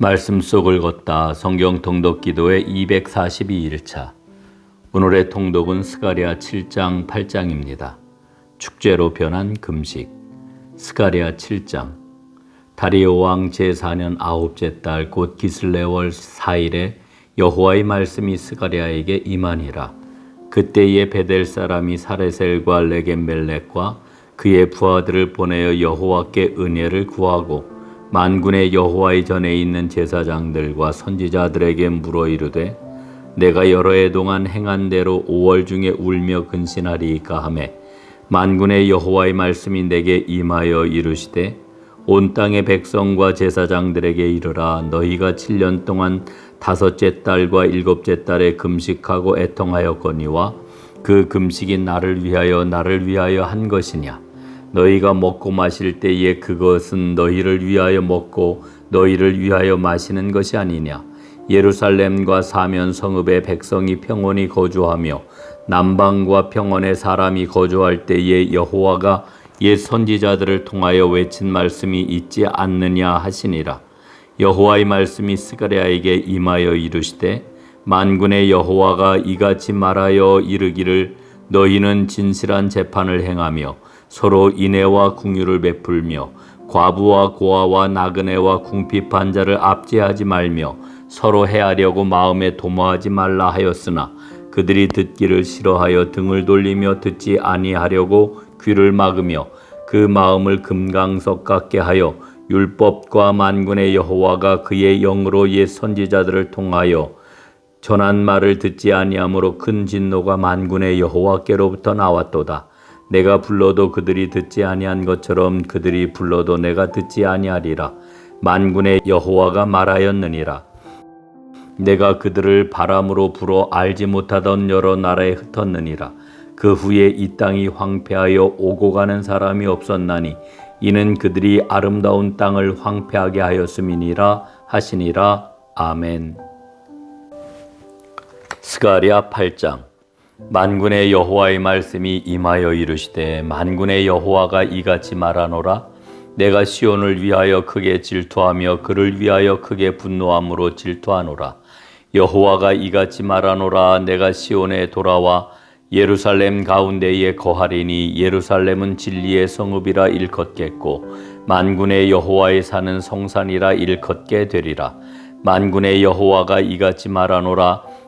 말씀 속을 걷다 성경 통독 기도의 242일차. 오늘의 통독은 스가랴 7장 8장입니다. 축제로 변한 금식. 스가랴 7장. 다리오 왕 제4년 아홉째 달 곧 기슬레월 4일에 여호와의 말씀이 스가랴에게 임하니라. 그때에 베델 사람이 사레셀과 레겐멜렉과 그의 부하들을 보내어 여호와께 은혜를 구하고 만군의 여호와의 전에 있는 제사장들과 선지자들에게 물어 이르되 내가 여러 해 동안 행한 대로 5월 중에 울며 근신하리이까 하매 만군의 여호와의 말씀이 내게 임하여 이르시되 온 땅의 백성과 제사장들에게 이르라. 너희가 7년 동안 다섯째 달과 일곱째 달에 금식하고 애통하였거니와 그 금식이 나를 위하여 나를 위하여 한 것이냐 너희가 먹고 마실 때에 그것은 너희를 위하여 먹고 너희를 위하여 마시는 것이 아니냐. 예루살렘과 사면 성읍의 백성이 평온히 거주하며 남방과 평원의 사람이 거주할 때에 여호와가 옛 선지자들을 통하여 외친 말씀이 있지 않느냐 하시니라. 여호와의 말씀이 스가랴에게 임하여 이르시되 만군의 여호와가 이같이 말하여 이르기를 너희는 진실한 재판을 행하며 서로 인애와 궁유를 베풀며 과부와 고아와 나그네와 궁핍한 자를 압제하지 말며 서로 해하려고 마음에 도모하지 말라 하였으나 그들이 듣기를 싫어하여 등을 돌리며 듣지 아니하려고 귀를 막으며 그 마음을 금강석 같게 하여 율법과 만군의 여호와가 그의 영으로 옛 선지자들을 통하여 전한 말을 듣지 아니하므로 큰 진노가 만군의 여호와께로부터 나왔도다. 내가 불러도 그들이 듣지 아니한 것처럼 그들이 불러도 내가 듣지 아니하리라. 만군의 여호와가 말하였느니라. 내가 그들을 바람으로 불어 알지 못하던 여러 나라에 흩었느니라. 그 후에 이 땅이 황폐하여 오고 가는 사람이 없었나니 이는 그들이 아름다운 땅을 황폐하게 하였음이니라 하시니라. 아멘. 스가랴 8장 만군의 여호와의 말씀이 임하여 이르시되 만군의 여호와가 이같이 말하노라. 내가 시온을 위하여 크게 질투하며 그를 위하여 크게 분노함으로 질투하노라. 여호와가 이같이 말하노라. 내가 시온에 돌아와 예루살렘 가운데에 거하리니 예루살렘은 진리의 성읍이라 일컫겠고 만군의 여호와의 사는 성산이라 일컫게 되리라. 만군의 여호와가 이같이 말하노라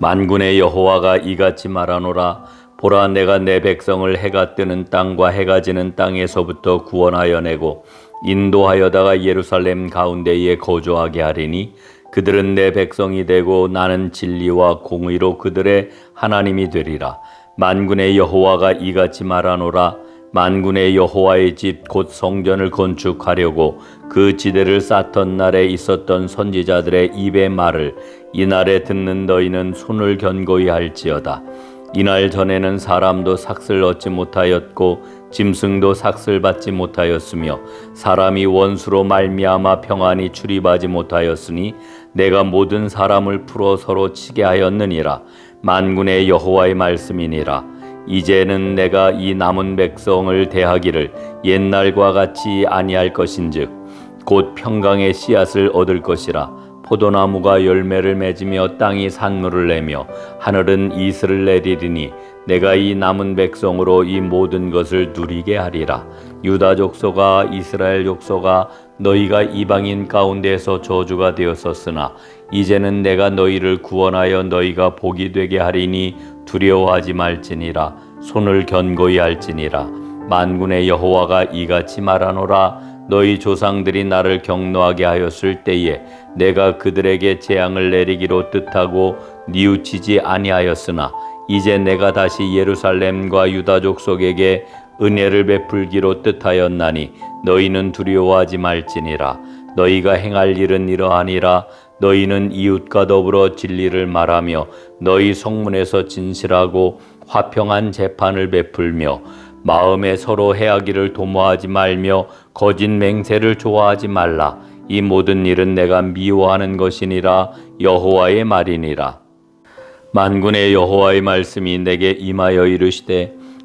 만군의 여호와가 이같이 말하노라. 보라 내가 내 백성을 해가 뜨는 땅과 해가 지는 땅에서부터 구원하여 내고 인도하여다가 예루살렘 가운데에 거주하게 하리니 그들은 내 백성이 되고 나는 진리와 공의로 그들의 하나님이 되리라. 만군의 여호와가 이같이 말하노라 만군의 여호와의 집 곧 성전을 건축하려고 그 지대를 쌓던 날에 있었던 선지자들의 입의 말을 이날에 듣는 너희는 손을 견고히 할지어다. 이날 전에는 사람도 삭슬 얻지 못하였고 짐승도 삭슬 받지 못하였으며 사람이 원수로 말미암아 평안히 출입하지 못하였으니 내가 모든 사람을 풀어 서로 치게 하였느니라 만군의 여호와의 말씀이니라 이제는 내가 이 남은 백성을 대하기를 옛날과 같이 아니할 것인즉 곧 평강의 씨앗을 얻을 것이라 포도나무가 열매를 맺으며 땅이 산물을 내며 하늘은 이슬을 내리리니 내가 이 남은 백성으로 이 모든 것을 누리게 하리라. 유다 족속아 이스라엘 족속아 너희가 이방인 가운데서 저주가 되었었으나 이제는 내가 너희를 구원하여 너희가 복이 되게 하리니 두려워하지 말지니라. 손을 견고히 할지니라. 만군의 여호와가 이같이 말하노라. 너희 조상들이 나를 경노하게 하였을 때에 내가 그들에게 재앙을 내리기로 뜻하고 뉘우치지 아니하였으나 이제 내가 다시 예루살렘과 유다 족속에게 은혜를 베풀기로 뜻하였나니 너희는 두려워하지 말지니라. 너희가 행할 일은 이러하니라 너희는 이웃과 더불어 진리를 말하며 너희 성문에서 진실하고 화평한 재판을 베풀며 마음에 서로 해하기를 도모하지 말며 거짓 맹세를 좋아하지 말라. 이 모든 일은 내가 미워하는 것이니라. 여호와의 말이니라. 만군의 여호와의 말씀이 내게 임하여 이르시되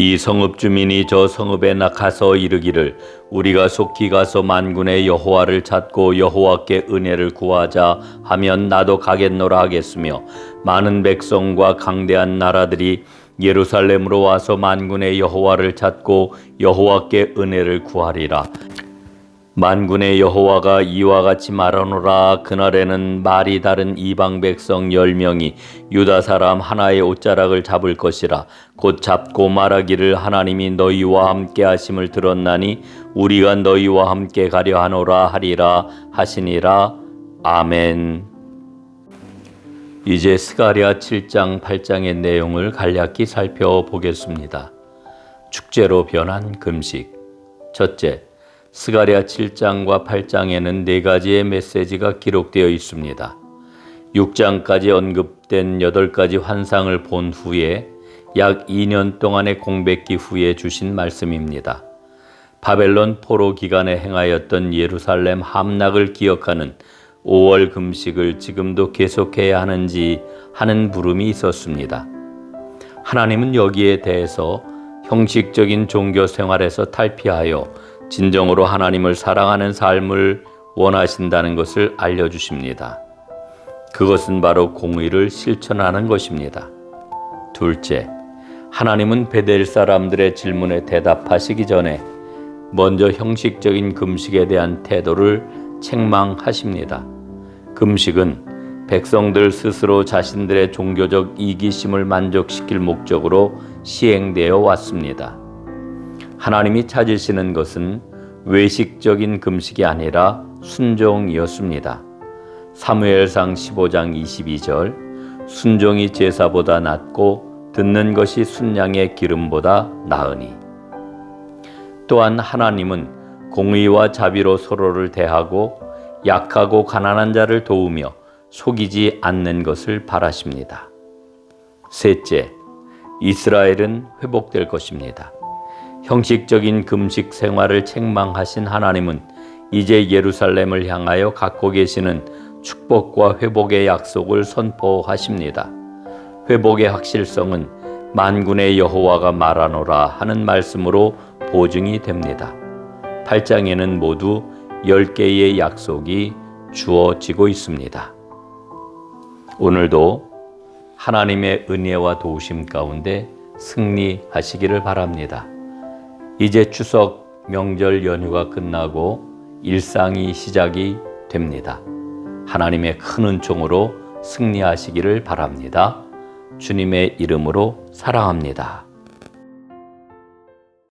이 성읍 주민이 저 성읍에 나가서 이르기를 우리가 속히 가서 만군의 여호와를 찾고 여호와께 은혜를 구하자 하면 나도 가겠노라 하겠으며 많은 백성과 강대한 나라들이 예루살렘으로 와서 만군의 여호와를 찾고 여호와께 은혜를 구하리라 만군의 여호와가 이와 같이 말하노라. 그날에는 말이 다른 이방 백성 열 명이 유다 사람 하나의 옷자락을 잡을 것이라. 곧 잡고 말하기를 하나님이 너희와 함께 하심을 들었나니 우리가 너희와 함께 가려 하노라 하리라 하시니라. 아멘. 이제 스가랴 7장 8장의 내용을 간략히 살펴보겠습니다. 축제로 변한 금식. 첫째 스가랴 7장과 8장에는 네 가지의 메시지가 기록되어 있습니다. 6장까지 언급된 8가지 환상을 본 후에 약 2년 동안의 공백기 후에 주신 말씀입니다. 바벨론 포로 기간에 행하였던 예루살렘 함락을 기억하는 5월 금식을 지금도 계속해야 하는지 하는 물음이 있었습니다. 하나님은 여기에 대해서 형식적인 종교 생활에서 탈피하여 진정으로 하나님을 사랑하는 삶을 원하신다는 것을 알려주십니다. 그것은 바로 공의를 실천하는 것입니다. 둘째, 하나님은 베델 사람들의 질문에 대답하시기 전에 먼저 형식적인 금식에 대한 태도를 책망하십니다. 금식은 백성들 스스로 자신들의 종교적 이기심을 만족시킬 목적으로 시행되어 왔습니다. 하나님이 찾으시는 것은 외식적인 금식이 아니라 순종이었습니다. 사무엘상 15장 22절 순종이 제사보다 낫고 듣는 것이 순양의 기름보다 나으니 또한 하나님은 공의와 자비로 서로를 대하고 약하고 가난한 자를 도우며 속이지 않는 것을 바라십니다. 셋째, 이스라엘은 회복될 것입니다. 형식적인 금식 생활을 책망하신 하나님은 이제 예루살렘을 향하여 갖고 계시는 축복과 회복의 약속을 선포하십니다. 회복의 확실성은 만군의 여호와가 말하노라 하는 말씀으로 보증이 됩니다. 8장에는 모두 10개의 약속이 주어지고 있습니다. 오늘도 하나님의 은혜와 도우심 가운데 승리하시기를 바랍니다. 이제 추석 명절 연휴가 끝나고 일상이 시작이 됩니다. 하나님의 큰 은총으로 승리하시기를 바랍니다. 주님의 이름으로 사랑합니다.